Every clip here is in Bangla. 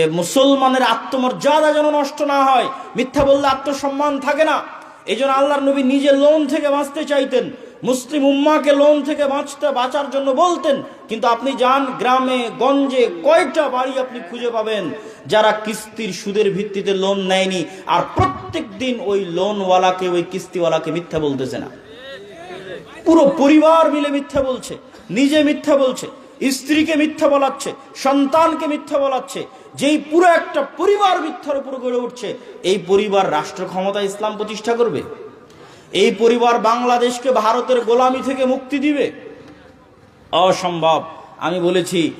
যে মুসলমানের আত্মমর্যাদা যেন নষ্ট না হয়, মিথ্যা বললে আত্মসম্মান থাকে না। এই জন্য আল্লাহর নবী নিজে লোন থেকে বাঁচতে চাইতেন, মুসলিম উম্মাকে লোন থেকে বাঁচতে, বাঁচার জন্য বলতেন, কিন্তু আপনি যান গ্রামে, গঞ্জে, কয়টা বাড়ি আপনি খুঁজে পাবেন, যারা কিস্তির সুদের ভিত্তিতে লোন নেয়নি, আর প্রত্যেক দিন ওই লোনওয়ালাকে, ওই কিস্তিওয়ালাকে মিথ্যা বলতেছে না। পুরো পরিবার মিলে মিথ্যা বলছে, নিজে মিথ্যা বলছে, স্ত্রীকে মিথ্যা বলাচ্ছে, সন্তানকে মিথ্যা বলাচ্ছে যেই পুরো একটা পরিবার মিথ্যার উপর গড়ে উঠছে, এই পরিবার রাষ্ট্র ক্ষমতা ইসলাম প্রতিষ্ঠা করবে। এই পরিবার বাংলাদেশকে ভারতের গোলামি থেকে মুক্তি দিবে। অসম্ভব। আমি বলেছি,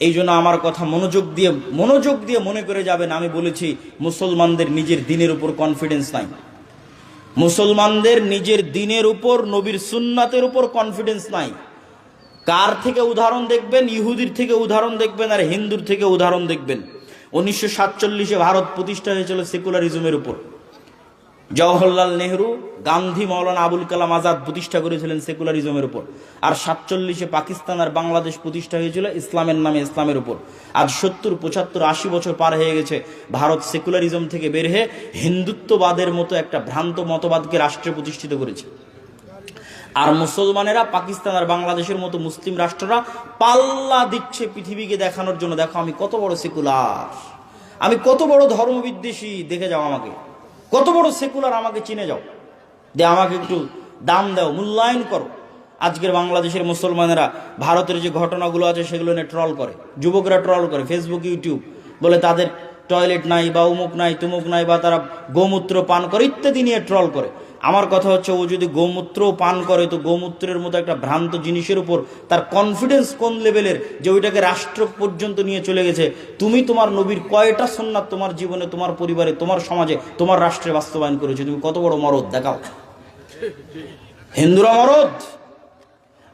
এই জন্য আমার কথা মনোযোগ দিয়ে মনোযোগ দিয়ে মনে করে যাবেন, আমি বলেছি, মুসলমানদের নিজের দিনের উপর কনফিডেন্স নাই। মুসলমানদের নিজের দিনের উপর, নবীর সুন্নাতের উপর কনফিডেন্স নাই। কার থেকে উদাহরণ দেখবেন? ইহুদির থেকে উদাহরণ দেখবেন আর হিন্দুর থেকে উদাহরণ দেখবেন। উনিশশো সাতচল্লিশে ভারত প্রতিষ্ঠা হয়েছিল সেকুলারিজমের উপর। জওহরলাল নেহরু, গান্ধী, মৌলানা আবুল কালাম আজাদ প্রতিষ্ঠা করেছিলেন সেকুলারিজমের উপর। আর সাতচল্লিশে পাকিস্তান আর বাংলাদেশ প্রতিষ্ঠা হয়েছিল ইসলামের নামে ইসলামের উপর। আজ সত্তর, পঁচাত্তর, আশি বছর পার হয়ে গেছে ভারত সেকুলারিজম থেকে বের হয়ে হিন্দুত্ববাদের মতো একটা ভ্রান্ত মতবাদকে রাষ্ট্রে প্রতিষ্ঠিত করেছে। আর মুসলমানেরা, পাকিস্তান আর বাংলাদেশের মতো মুসলিম রাষ্ট্ররা পাল্লা দিচ্ছে পৃথিবীকে দেখানোর জন্য। দেখো, আমি কত বড় সেকুলার। আমি কত বড় ধর্মবিদ্বেষী। দেখে যাও আমাকে। কত বড় সেকুলার আমাকে চিনে যাও। যে আমাকে একটু দাম দাও, মূল্যায়ন করো। আজকের বাংলাদেশের মুসলমানেরা ভারতের যে ঘটনাগুলো আছে, সেগুলো নিয়ে ট্রল করে। যুবকরা ট্রল করে ফেসবুক ইউটিউব বলে তাদের টয়লেট নাই বা উমুক নাই, তুমুক নাই, বা তারা গোমূত্র পান করে, ইত্যাদি নিয়ে ট্রল করে। আমার কথা হচ্ছে ও যদি গোমূত্র পান করে, তো গোমূত্রের মতো একটা ভ্রান্ত জিনিসের উপর তার কনফিডেন্স কোন লেভেলের যে ওইটাকে রাষ্ট্র পর্যন্ত নিয়ে চলে গেছে? তুমি তোমার নবীর কয়টা সন্ন্যাত তোমার জীবনে, তোমার পরিবারে, তোমার সমাজে, তোমার রাষ্ট্রে বাস্তবায়ন করেছ? তুমি কত বড় মরদ, দেখাও। হিন্দুরা মরদ।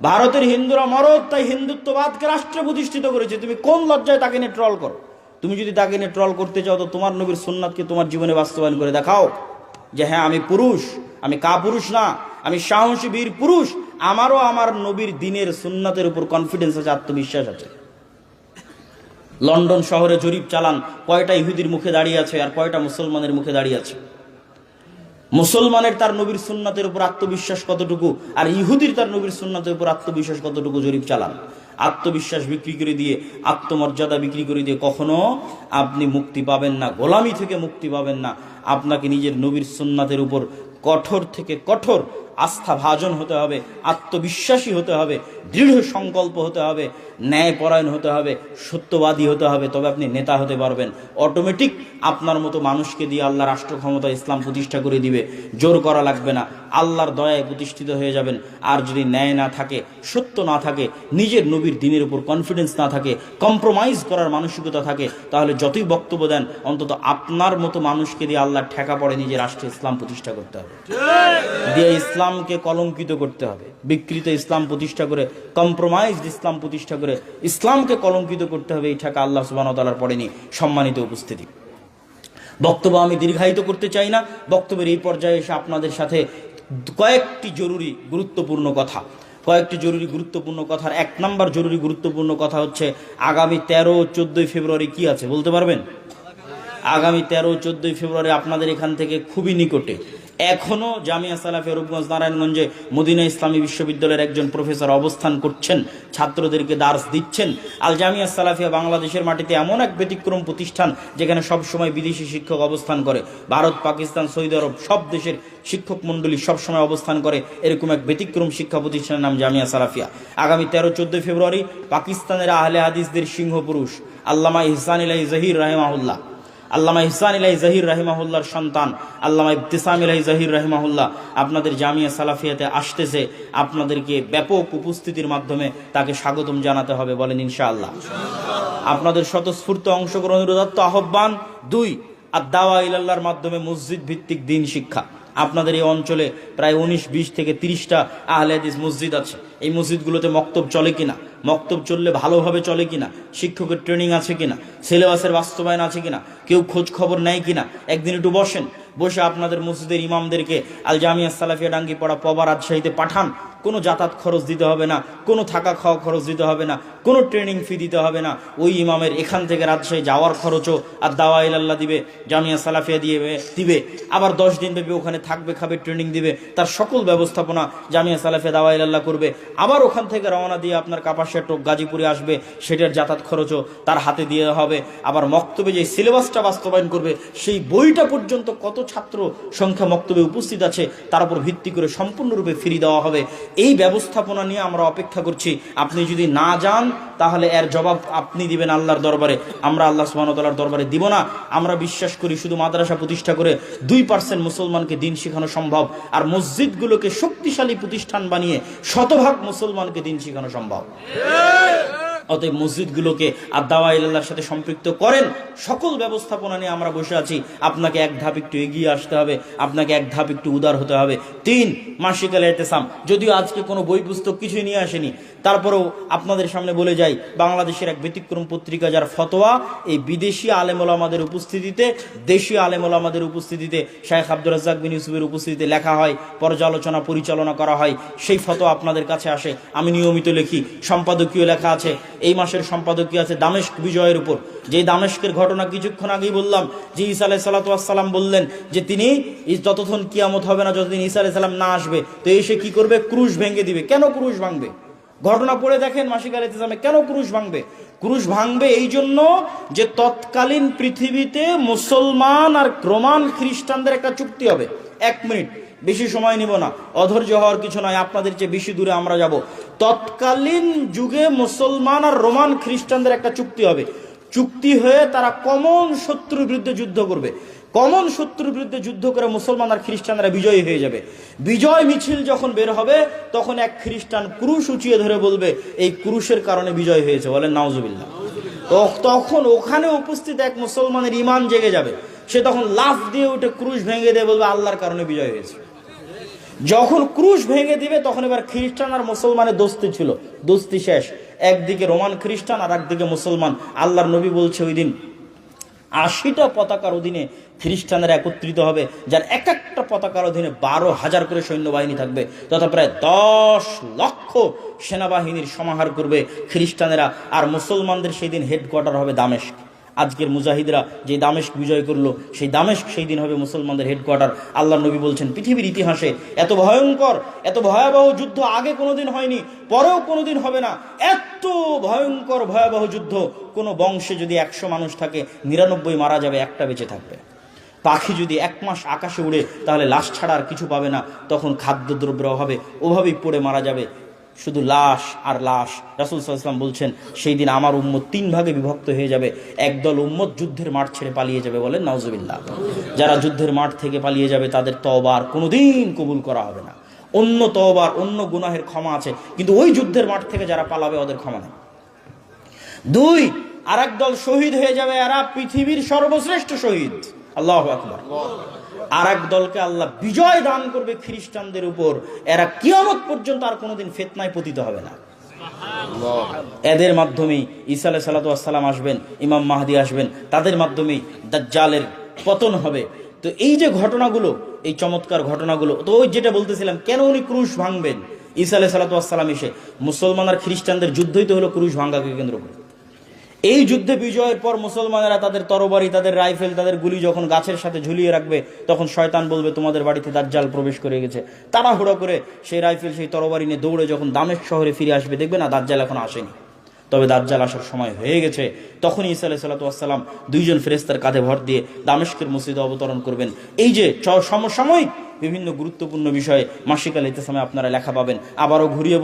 ভারতের হিন্দুরা মরদ, তাই হিন্দুত্ববাদকে রাষ্ট্রে প্রতিষ্ঠিত করেছে। তুমি কোন লজ্জায় তাকে নিয়ে ট্রল করো? তুমি যদি তাকে নিয়ে ট্রল করতে চাও, তো তোমার নবীর সুন্নাতকে তোমার জীবনে বাস্তবায়ন করে দেখাও যে হ্যাঁ আমি পুরুষ। আমি কা পুরুষ না, আমি সাহসী বীর পুরুষ। আমারও আমার নবীর দিনের সুন্নাতের উপর কনফিডেন্স আছে, আত্মবিশ্বাস আছে। লন্ডন শহরে জরিপ চালান, কয়টা ইহুদির মুখে দাঁড়িয়ে আছে আর কয়টা মুসলমানের মুখে দাঁড়িয়ে আছে? মুসলমানের তার নবীর সুন্নাতের উপর আত্মবিশ্বাস কতটুকু আর ইহুদির তার নবীর সুন্নাতের উপর আত্মবিশ্বাস কতটুকু জরিপ চালান? আত্মবিশ্বাস বিক্রি করে দিয়ে, আত্মমর্যাদা বিক্রি করে দিয়ে কখনো আপনি মুক্তি পাবেন না, গোলামি থেকে মুক্তি পাবেন না। আপনাকে নিজের নবীর সুন্নাতের উপর কঠোর থেকে কঠোর আস্থা ভাজন হতে হবে, আত্মবিশ্বাসী হতে হবে, দৃঢ় সংকল্প হতে হবে, ন্যায়পরায়ণ হতে হবে, সত্যবাদী হতে হবে, তবে আপনি নেতা হতে পারবেন। অটোমেটিক আপনার মতো মানুষকে দিয়ে আল্লাহ রাষ্ট্র ক্ষমতা ইসলাম প্রতিষ্ঠা করে দিবে। জোর করা লাগবে না। আল্লাহর দয়ায় প্রতিষ্ঠিত হয়ে যাবেন। আর যদি ন্যায় না থাকে, সত্য না থাকে, নিজের নবীর দিনের উপর কনফিডেন্স না থাকে কম্প্রোমাইজ করার মানসিকতা থাকে, তাহলে যতই বক্তব্য দেন, অন্তত আপনার মতো মানুষকে দিয়ে আল্লাহ ঠেকা পড়ে নিজের রাষ্ট্রে ইসলাম প্রতিষ্ঠা করতে হবে। দিয়ে ইসলামকে কলঙ্কিত করতে হবে। বিকৃত ইসলাম প্রতিষ্ঠা করে কম্প্রোমাইজ ইসলাম প্রতিষ্ঠা করে, ইসলামকে কলঙ্কিত করতে হবে, এই ঠেকা আল্লাহ সুবাহ তালার পড়েনি। সম্মানিত উপস্থিতি। বক্তব্য আমি দীর্ঘায়িত করতে চাই না। বক্তব্যের এই পর্যায়ে এসে আপনাদের সাথে কয়েকটি জরুরি গুরুত্বপূর্ণ কথা। কয়েকটি জরুরি গুরুত্বপূর্ণ কথার এক নম্বর জরুরি গুরুত্বপূর্ণ কথা হচ্ছে, আগামী তেরো চোদ্দোই ফেব্রুয়ারি কি আছে বলতে পারবেন? আগামী তেরো চোদ্দোই ফেব্রুয়ারি আপনাদের এখান থেকে খুবই নিকটে। এখনও জামিয়া সালাফিয়া রূপগঞ্জ নারায়ণগঞ্জে মদিনা ইসলামী বিশ্ববিদ্যালয়ের একজন প্রফেসর অবস্থান করছেন, ছাত্রদেরকে দার্স দিচ্ছেন। আল জামিয়া সালাফিয়া বাংলাদেশের মাটিতে এমন এক ব্যতিক্রম প্রতিষ্ঠান যেখানে সবসময় বিদেশি শিক্ষক অবস্থান করে। ভারত, পাকিস্তান, সৌদি আরব সব দেশের শিক্ষক মণ্ডলী সবসময় অবস্থান করে এরকম এক ব্যতিক্রম শিক্ষা প্রতিষ্ঠানের নাম জামিয়া সালাফিয়া। আগামী তেরো, চোদ্দোই ফেব্রুয়ারি পাকিস্তানের আহলে হাদিসদের সিংহ পুরুষ আল্লামা ইহসান ইলাহি জহির রাহেমাহুল্লাহ। আল্লামা ইহসান ইলাহি জাহির রাহিমাহুল্লার সন্তান, আল্লামা ইবতিসাম ইলাহি জাহির রাহিমাহুল্লাহ, আপনাদের জামিয়া সালাফিয়াতে আসতেছে, আপনাদেরকে ব্যাপক উপস্থিতির মাধ্যমে তাকে স্বাগতম জানাতে হবে বলেন ইনশাআল্লাহ। আপনাদের স্বতঃস্ফূর্ত অংশগ্রহণের উদাত্ত আহ্বান, দুই আর দাওয়া ইলাল্লাহর মাধ্যমে মসজিদ ভিত্তিক দিন শিক্ষা। আপনাদের এই অঞ্চলে প্রায় উনিশ, বিশ থেকে তিরিশটা আহলে হাদিস মসজিদ আছে। এই মসজিদগুলোতে মক্তব চলে কিনা? মক্তব চললে ভালোভাবে চলে কিনা? শিক্ষকের ট্রেনিং আছে কিনা? সিলেবাসের বাস্তবায়ন আছে কিনা? কেউ খোঁজ খবর নেয় কিনা? একদিন একটু বসেন। বসে আপনাদের মসজিদের ইমামদেরকে আল জামিয়া সালাফিয়া ডাঙ্গি পড়া পবা রাজশাহীতে পাঠান। কোনো যাতায়াত খরচ দিতে হবে না, কোনো থাকা খাওয়া খরচ দিতে হবে না। কোনো ট্রেনিং ফি দিতে হবে না। ওই ইমামের এখান থেকে রাজশাহী যাওয়ার খরচও আর দাওয়া ইলাল্লাহ দিবে, জামিয়া সালাফিয়া দিয়ে দিবে। আবার দশ দিন ব্যাপী ওখানে থাকবে, খাবে ট্রেনিং দিবে। তার সকল ব্যবস্থাপনা জামিয়া সালাফিয়া দাওয়া ইলাল্লাহ করবে। আবার ওখান থেকে রওনা দিয়ে আপনার কাপাসিয়া টোক গাজীপুরে আসবে, সেটার যাতায়াত খরচও তার হাতে দিয়ে হবে। আবার মক্তবে যে সিলেবাসটা বাস্তবায়ন করবে, সেই বইটা পর্যন্ত কত ছাত্র সংখ্যা মক্তবে উপস্থিত আছে, তার উপর ভিত্তি করে সম্পূর্ণরূপে ফিরি দেওয়া হবে। এই ব্যবস্থাপনা নিয়ে আমরা অপেক্ষা করছি। আপনি যদি না যান তাহলে এর জবাব আপনি দিবেন আল্লাহর দরবারে। আমরা আল্লাহ সুবাহতাল্লাহর দরবারে দিব না। আমরা বিশ্বাস করি শুধু মাদ্রাসা প্রতিষ্ঠা করে দুই পার্সেন্ট মুসলমানকে দিন শেখানো সম্ভব, আর মসজিদগুলোকে শক্তিশালী প্রতিষ্ঠান বানিয়ে শতভাগ মুসলমানকে দিন শেখানো সম্ভব। অতএব মসজিদগুলোকে আদাওয়া ইল্লাহর সাথে সম্পৃক্ত করেন। সকল ব্যবস্থাপনা নিয়ে আমরা বসে আছি। আপনাকে এক ধাপ একটু এগিয়ে আসতে হবে, আপনাকে এক ধাপ একটু উদার হতে হবে। তিন মাসিক আল এতেসাম। যদিও আজকে কোনো বই পুস্তক কিছুই নিয়ে আসেনি তারপরেও আপনাদের সামনে বলে যাই, বাংলাদেশের এক ব্যতিক্রম পত্রিকা যার ফতোয়া, এই বিদেশি আলেমল আমাদের উপস্থিতিতে, দেশীয় আলেমল আমাদের উপস্থিতিতে শাহেখ আব্দুল রাজ্জাক বিন ইউসুফের উপস্থিতিতে লেখা হয়, পর্যালোচনা, পরিচালনা করা হয়, সেই ফতোয়া আপনাদের কাছে আসে, আমি নিয়মিত লিখি, সম্পাদকীয় লেখা আছে, এই মাসের সম্পাদকীয় আছে দামেস্ক বিজয়ের উপর। যে দামেস্কের ঘটনা কিছুক্ষণ আগেই বললাম, যে ঈসা আলাহ সাল্লাতাম বললেন যে তিনি যতক্ষণ কিয়ামত হবে না, যতদিন ঈসা আলাহ সাল্লাম না আসবে, তো এসে কি করবে? ক্রুশ ভেঙে দিবে। কেন ক্রুশ ভাঙবে? ঘটনা পড়ে দেখেন মাসিক আল ইসলামে কেন ক্রুশ ভাঙবে? ক্রুশ ভাঙবে এই জন্য যে তৎকালীন পৃথিবীতে মুসলমান আর রোমান খ্রিস্টানদের একটা চুক্তি হবে। এক মিনিট, বেশি সময় নিব না, অধৈর্য হওয়ার কিছু নয়, আপনাদের চেয়ে বেশি দূরে আমরা যাব। তৎকালীন যুগে মুসলমান আর রোমান খ্রিস্টানদের একটা চুক্তি হবে। চুক্তি হয়ে তারা কমন শত্রুর বিরুদ্ধে যুদ্ধ করবে। কমন শত্রুর বিরুদ্ধে যুদ্ধ করে মুসলমান আর খ্রিস্টানরা বিজয়ী হয়ে যাবে। বিজয় মিছিল যখন বের হবে, তখন এক খ্রিস্টান ক্রুশ উঁচিয়ে ধরে বলবে, এই ক্রুশের কারণে বিজয় হয়েছে। বলেন নাউজুবিল্লাহ। তো তখন ওখানে উপস্থিত এক মুসলমানের ইমান জেগে যাবে। সে তখন লাফ দিয়ে উঠে ক্রুশ ভেঙে দিয়ে বলবে, আল্লাহর কারণে বিজয় হয়েছে। যখন ক্রুশ ভেঙে দিবে, তখন এবার খ্রিস্টান আর মুসলমানের দোস্তি ছিল। দোস্তি শেষ। একদিকে রোমান খ্রিস্টান আর একদিকে মুসলমান। আল্লাহর নবী বলছে ওই দিন আশিটা পতাকার অধীনে খ্রিস্টানরা একত্রিত হবে, যার এক একটা পতাকার অধীনে বারো হাজার করে সৈন্যবাহিনী থাকবে তথা প্রায় দশ লক্ষ সেনাবাহিনীর সমাহার করবে খ্রিস্টানেরা। আর মুসলমানদের সেই দিন হেডকোয়ার্টার হবে দামেস্ক। আজকের মুজাহিদরা যে দামেস্ক বিজয় করল, সেই দামেস্ক সেই দিন হবে মুসলমানদের হেডকোয়ার্টার আল্লাহ নবী বলছেন, পৃথিবীর ইতিহাসে এত ভয়ঙ্কর, এত ভয়াবহ যুদ্ধ আগে কোনোদিন হয়নি, পরেও কোনোদিন হবে না। এত ভয়ঙ্কর, ভয়াবহ যুদ্ধ, কোনো বংশে যদি একশো মানুষ থাকে, নিরানব্বই মারা যাবে, একটা বেঁচে থাকবে। পাখি যদি এক মাস আকাশে উড়ে, তাহলে লাশ ছাড়া আর কিছু পাবে না, তখন খাদ্যদ্রব্যের অভাবে ওভাবেই পড়ে মারা যাবে। শুধু লাশ আর লাশ। রাসুল সাল্লাম বলছেন, সেই দিন আমার উম্মত তিন ভাগে বিভক্ত হয়ে যাবে। একদল উম্মত যুদ্ধের মাঠ ছেড়ে পালিয়ে যাবে বলেন, নাউজুবিল্লাহ। যারা যুদ্ধের মাঠ থেকে পালিয়ে যাবে, তাদের তবার কোনোদিন কবুল করা হবে না। অন্য তবার অন্য গুনাহের ক্ষমা আছে, কিন্তু ওই যুদ্ধের মাঠ থেকে যারা পালাবে, ওদের ক্ষমা নেই। দুই আর দল শহীদ হয়ে যাবে, এরা পৃথিবীর সর্বশ্রেষ্ঠ শহীদ। আল্লাহ আকবর। আর এক দলকে আল্লাহ বিজয় দান করবে খ্রিস্টানদের উপর এরা কিয়ামত পর্যন্ত আর কোনোদিন ফেতনায় পতিত হবে না। এদের মাধ্যমেই ঈসা আলাহ সাল্লাম আসবেন ইমাম মাহাদি আসবেন তাদের মাধ্যমেই দাজ্জালের পতন হবে। তো এই যে ঘটনাগুলো এই চমৎকার ঘটনাগুলো তো ওই যেটা বলতেছিলাম কেন উনি ক্রুশ ভাঙবেন? ঈসা আলাহ সাল্লাম এসে মুসলমান আর খ্রিস্টানদের যুদ্ধই তো হলো ক্রুশ ভাঙ্গাকে কেন্দ্র করে। এই যুদ্ধে বিজয়ের পর মুসলমানেরা তাদের তরবারি, তাদের রাইফেল, তাদের গুলি যখন গাছের সাথে ঝুলিয়ে রাখবে, তখন শয়তান বলবে, তোমাদের বাড়িতে দাজ্জাল প্রবেশ করে গেছে। তাড়াহুড়ো করে সেই রাইফেল, সেই তরবারি নিয়ে দৌড়ে যখন দামেশ শহরে ফিরে আসবে, দেখবে না দাজ্জাল এখন আসেনি। তবে দাজ্জাল আসার সময় হয়ে গেছে। তখনই ইসা আলাহ সাল্লাতাম দুইজন ফেরেস্তার কাঁধে ভর দিয়ে দামেশকের মসজিদে অবতরণ করবেন। এই যে সমসাময়িক বিভিন্ন গুরুত্বপূর্ণ বিষয়ে মাসিকাল ইতিসামে আপনারা লেখা পাবেন। আবারও ঘুরিয়ে